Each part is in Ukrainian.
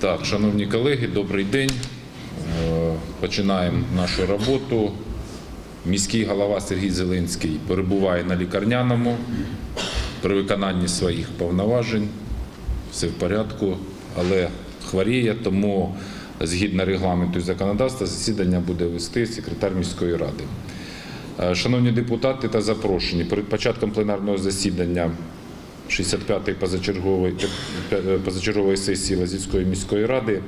Так, шановні колеги, добрий день. Е, Починаємо нашу роботу. Міський голова Сергій Зеленський перебуває на лікарняному при виконанні своїх повноважень. Все в порядку, але хворіє, тому згідно регламенту і законодавства засідання буде вести секретар міської ради. Е, Шановні депутати та запрошені, перед початком пленарного засідання 65-ї позачергової, е, позачергової сесії Лазівської міської ради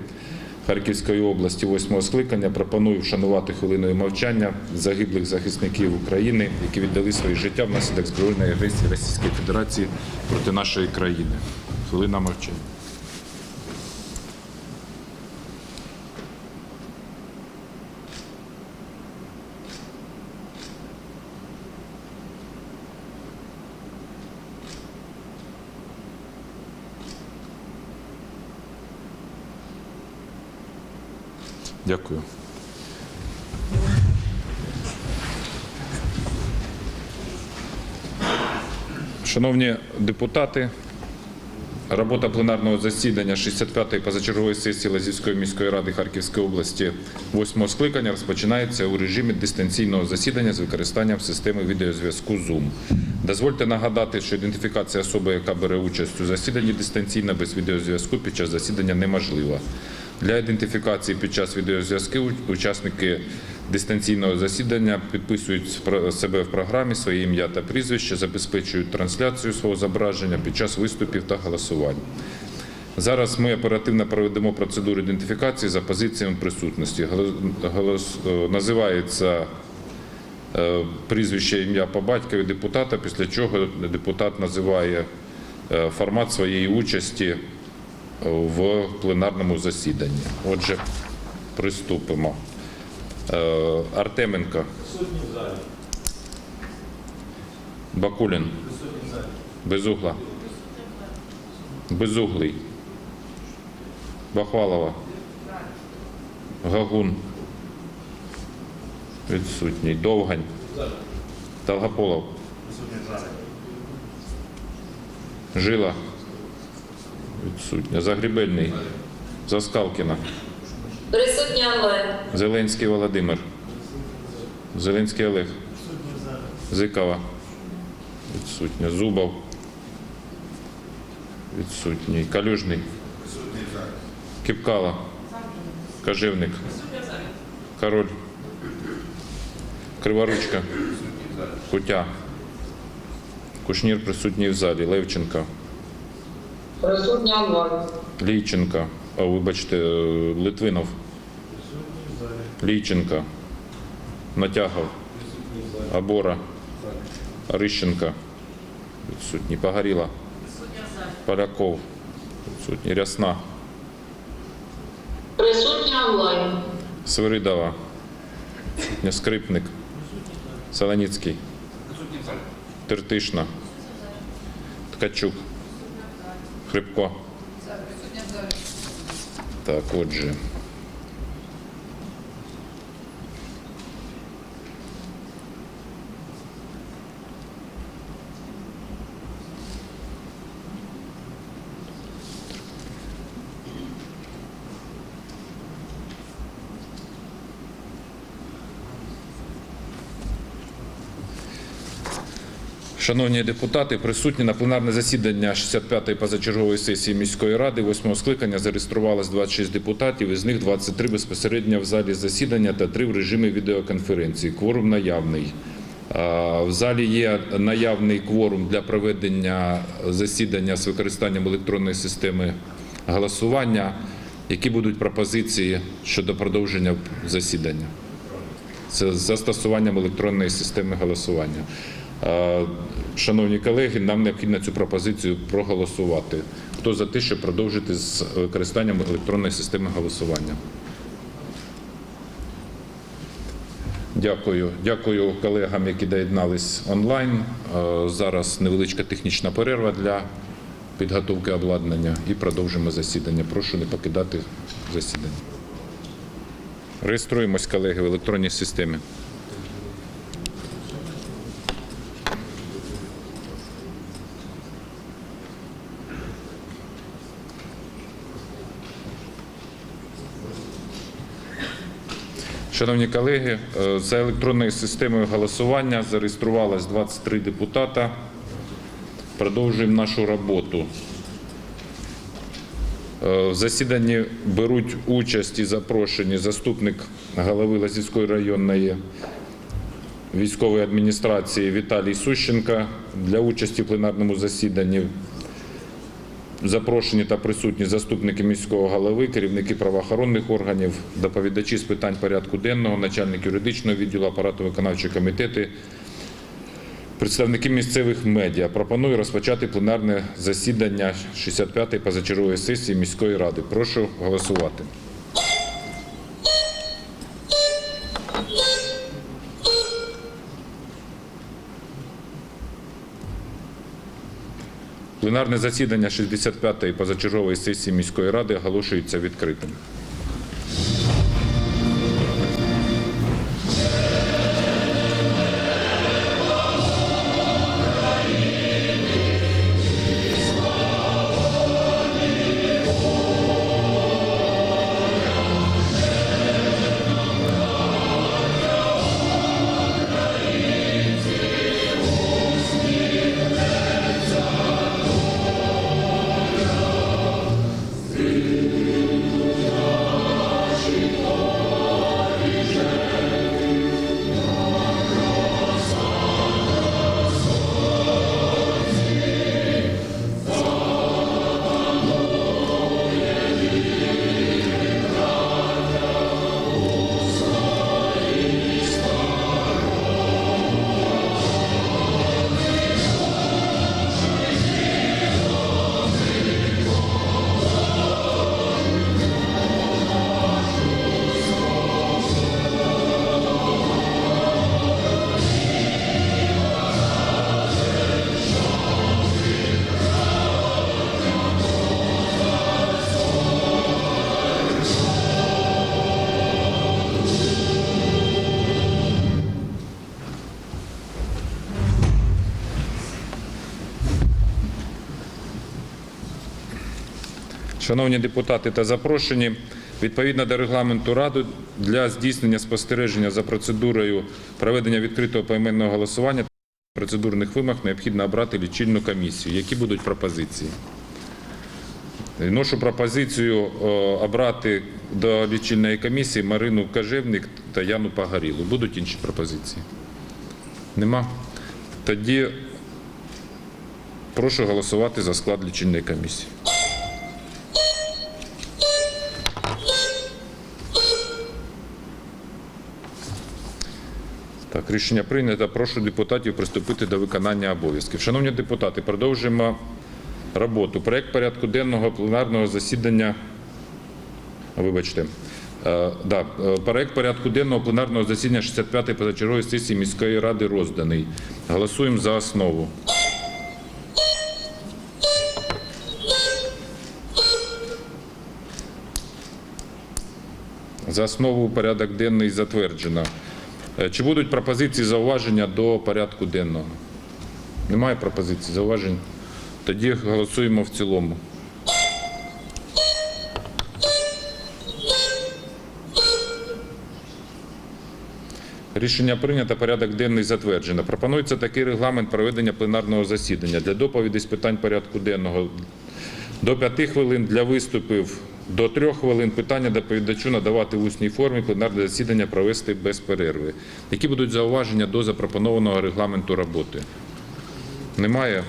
Харківської області 8 скликання пропоную вшанувати хвилиною мовчання загиблих захисників України, які віддали своє життя внаслідок збройної агресії Російської Федерації проти нашої країни. Хвилина мовчання. Дякую. Шановні депутати, робота пленарного засідання 65-ї позачергової сесії Лазівської міської ради Харківської області 8 скликання розпочинається у режимі дистанційного засідання з використанням системи відеозв'язку Zoom. Дозвольте нагадати, що ідентифікація особи, яка бере участь у засіданні дистанційно без відеозв'язку під час засідання неможлива. Для ідентифікації під час відеозв'язку учасники дистанційного засідання підписують себе в програмі своє ім'я та прізвище, забезпечують трансляцію свого зображення під час виступів та голосувань. Зараз ми оперативно проведемо процедуру ідентифікації за позиціями присутності. Голос- е, Називається е, прізвище ім'я по батькові депутата, після чого депутат називає е, формат своєї участі в пленарному засіданні. Отже, приступимо. Е, Артеменко. Бакулін. Безугла. Безуглий. Бахвалова. Гагун. Відсутній. Довгань. Долгополов. Жила. Відсутня. Загрібельний. Заскалкіна. Присутня онлайн. Зеленський Володимир. Зеленський Олег. Зикова. Відсутня. Зубов. Відсутній. Калюжний. Кіпкала. Каживник. Король. Криворучка. Кутя. Кушнір присутній в залі. Левченка. Присутня онлайн. Лійченка. О, вибачте, е, Литвинов. Лійченка. Натягов. Абора. Рищенка. Відсутній. Погоріла. Поляков. Відсутній. Рясна. Присутня онлайн. Свиридова. Відсутня. Скрипник. Солоніцький. Тертишна. Ткачук. Хрипко. Так, отже. Шановні депутати, присутні на пленарне засідання 65-ї позачергової сесії міської ради 8 скликання зареєструвалось 26 депутатів, із них 23 безпосередньо в залі засідання та 3 в режимі відеоконференції. Кворум наявний. В залі є наявний кворум для проведення засідання з використанням електронної системи голосування. Які будуть пропозиції щодо продовження засідання? Це застосуванням електронної системи голосування. Е, Шановні колеги, нам необхідно цю пропозицію проголосувати. Хто за те, щоб продовжити з використанням електронної системи голосування? Дякую. Дякую колегам, які доєднались онлайн. Е, Зараз невеличка технічна перерва для підготовки обладнання і продовжимо засідання. Прошу не покидати засідання. Реєструємось, колеги, в електронній системі. Шановні колеги, е, за електронною системою голосування зареєструвалось 23 депутата. Продовжуємо нашу роботу. Е, В засіданні беруть участь і запрошені заступник голови Лазівської районної військової адміністрації Віталій Сущенко для участі в пленарному засіданні. Запрошені та присутні заступники міського голови, керівники правоохоронних органів, доповідачі з питань порядку денного, начальник юридичного відділу апарату виконавчої комітети, представники місцевих медіа. Пропоную розпочати пленарне засідання 65-ї позачергової сесії міської ради. Прошу голосувати. Пленарне засідання 65-ї позачергової сесії міської ради оголошується відкритим. Шановні депутати та запрошені, відповідно до регламенту Ради для здійснення спостереження за процедурою проведення відкритого поіменного голосування та процедурних вимог необхідно обрати лічильну комісію. Які будуть пропозиції? Ношу пропозицію е, обрати до лічильної комісії Марину Кажевник та Яну Погорілу. Будуть інші пропозиції? Нема? Тоді прошу голосувати за склад лічильної комісії. Рішення прийнято. Прошу депутатів приступити до виконання обов'язків. Шановні депутати, продовжуємо роботу. Проект порядку денного пленарного засідання. Вибачте. Е, да, е, проект порядку денного пленарного засідання 65-ї позачергової сесії міської ради розданий. Голосуємо за основу. За основу порядок денний затверджено. Е, Чи будуть пропозиції зауваження до порядку денного? Немає пропозицій зауважень? Тоді голосуємо в цілому. Рішення прийнято, порядок денний затверджено. Пропонується такий регламент проведення пленарного засідання для доповідей з питань порядку денного до 5 хвилин для виступів, до трьох хвилин питання доповідачу надавати в усній формі, пленарне засідання провести без перерви. Які будуть зауваження до запропонованого регламенту роботи? Немає?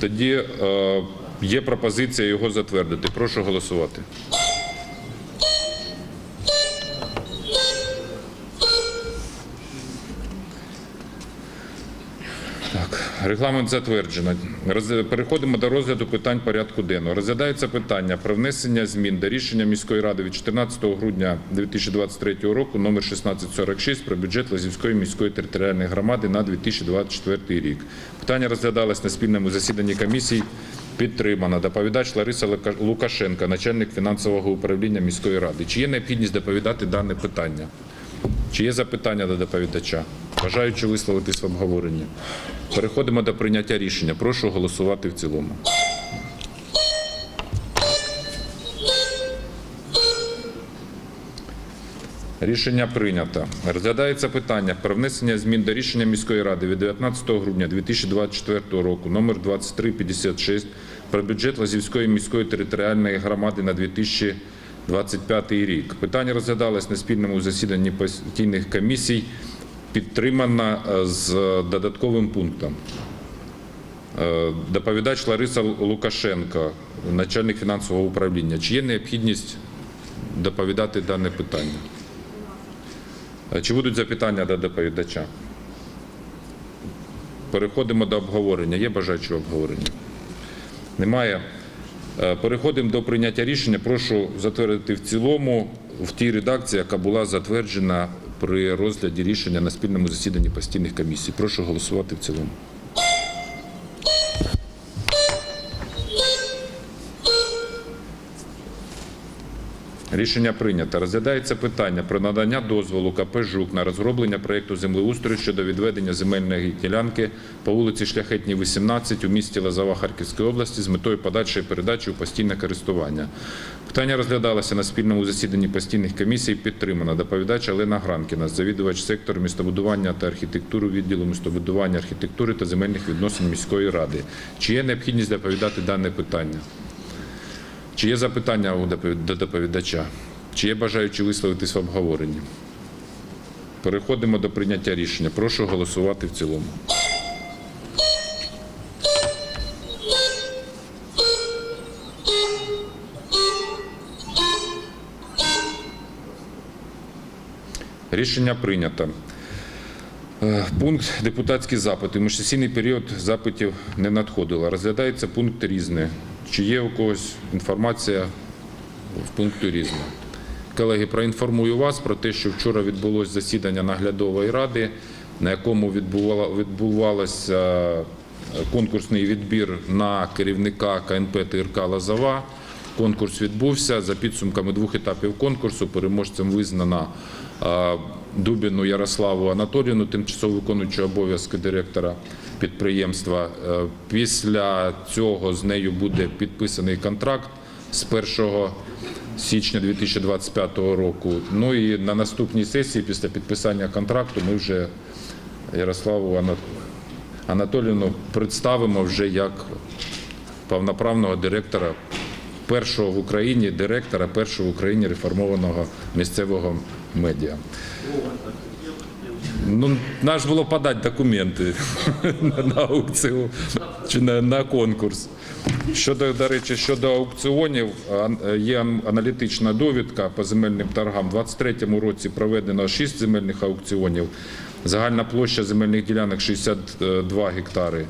Тоді е, є пропозиція його затвердити. Прошу голосувати. Так, регламент затверджено. Переходимо до розгляду питань порядку денного. Розглядається питання про внесення змін до рішення міської ради від 14 грудня 2023 року номер 1646 про бюджет Лазівської міської територіальної громади на 2024 рік. Питання розглядалось на спільному засіданні комісії. Підтримано. Доповідач Лариса Лука- Лукашенка, начальник фінансового управління міської ради. Чи є необхідність доповідати дане питання? Чи є запитання до доповідача? Бажаючи висловитись в обговоренні. Переходимо до прийняття рішення. Прошу голосувати в цілому. Рішення прийнято. Розглядається питання про внесення змін до рішення міської ради від 19 грудня 2024 року номер 2356 про бюджет Лазівської міської територіальної громади на 2025 рік. Питання розглядалось на спільному засіданні постійних комісій, підтримано е, з додатковим пунктом. Е, Доповідач Лариса Лукашенко, начальник фінансового управління. Чи є необхідність доповідати дане питання? Е, Чи будуть запитання до доповідача? Переходимо до обговорення. Є бажаючі обговорення? Немає. Е, Переходимо до прийняття рішення. Прошу затвердити в цілому в тій редакції, яка була затверджена при розгляді рішення на спільному засіданні постійних комісій. Прошу голосувати в цілому. Рішення прийнято. Розглядається питання про надання дозволу КП «Жук» на розроблення проєкту землеустрою щодо відведення земельної ділянки по вулиці Шляхетній, 18 у місті Лозова Харківської області з метою подальшої передачі у постійне користування. Питання розглядалося на спільному засіданні постійних комісій. Підтримано доповідач Олена Гранкіна, завідувач сектору містобудування та архітектури відділу містобудування, архітектури та земельних відносин міської ради. Чи є необхідність доповідати дане питання? Чи є запитання до доповідача? Чи є бажаючі висловитись в обговоренні? Переходимо до прийняття рішення. Прошу голосувати в цілому. Рішення прийнято. Е, Пункт депутатські запити. Міжсесійний період запитів не надходило. Розглядається пункт різне. Чи є у когось інформація в пункту різне? Колеги, проінформую вас про те, що вчора відбулось засідання наглядової ради, на якому відбувалося е, конкурсний відбір на керівника КНП ТРК Лозова. Конкурс відбувся. За підсумками двох етапів конкурсу переможцем визнана е, Дубіну Ярославу Анатоліївну, тимчасово виконуючу обов'язки директора підприємства. Е, Після цього з нею буде підписаний контракт з 1 січня 2025 року. Ну і на наступній сесії, після підписання контракту, ми вже Ярославу Ана- Анатоліївну представимо вже як повноправного директора першого в Україні директора першого в Україні реформованого місцевого медіа. Ну, наш було подати документи на, аукціон чи на, на конкурс. Щодо, до речі, щодо аукціонів, є аналітична довідка по земельним торгам. У 2023 році проведено 6 земельних аукціонів. Загальна площа земельних ділянок 62 гектари.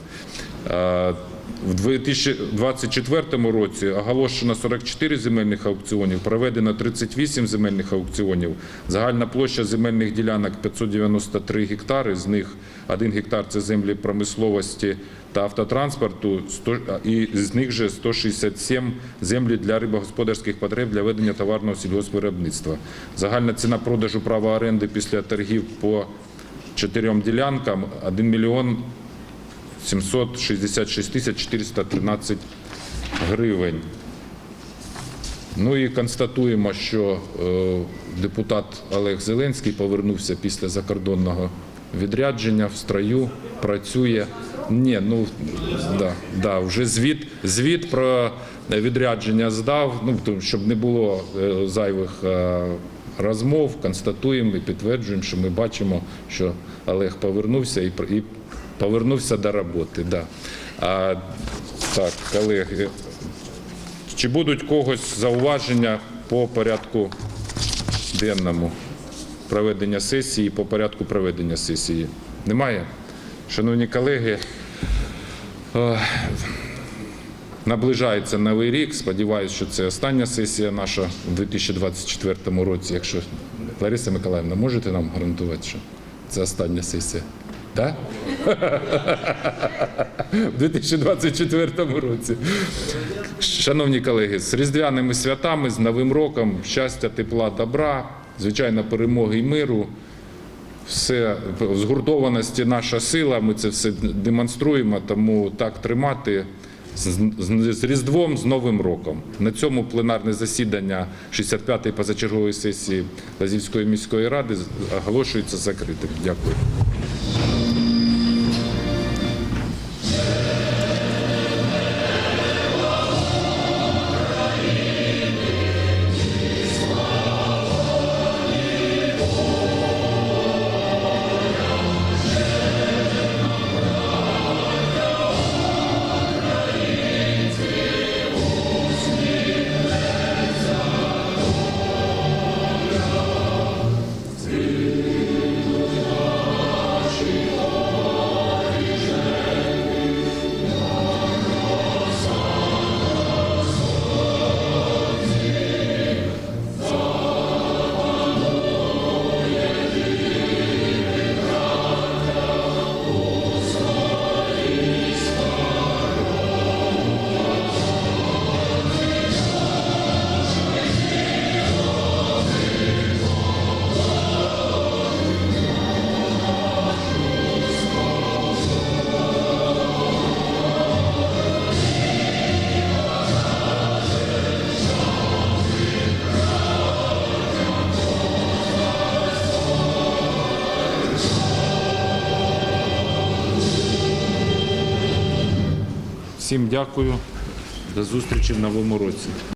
В 2024 році оголошено 44 земельних аукціонів, проведено 38 земельних аукціонів. Загальна площа земельних ділянок 593 гектари, з них 1 гектар – це землі промисловості та автотранспорту, і з них же 167 землі для рибогосподарських потреб для ведення товарного сільгоспвиробництва. Загальна ціна продажу права оренди після торгів по чотирьом ділянкам 1 мільйон 766 тисяч 413 гривень. Ну і констатуємо, що е, депутат Олег Зеленський повернувся після закордонного відрядження в строю, працює. Ні, ну да, да, вже звіт, звіт про відрядження здав, ну щоб не було е, зайвих е, розмов, констатуємо і підтверджуємо, що ми бачимо, що Олег повернувся і, і повернувся до роботи. Да. А, так, колеги, чи будуть когось зауваження по порядку денному проведення сесії, по порядку проведення сесії? Немає? Шановні колеги, наближається новий рік. Сподіваюся, що це остання сесія наша у 2024 році. Якщо Лариса Миколаївна, можете нам гарантувати, що це остання сесія? Так? У 2024 році. Шановні колеги, з різдвяними святами, з Новим роком, щастя, тепла, добра, звичайно, перемоги і миру. Все згуртованості наша сила. Ми це все демонструємо, тому так тримати. з, Різдвом, з Новим роком. На цьому пленарне засідання 65-ї позачергової сесії Лазівської міської ради оголошується закритим. Дякую. Всім дякую. До зустрічі в новому році.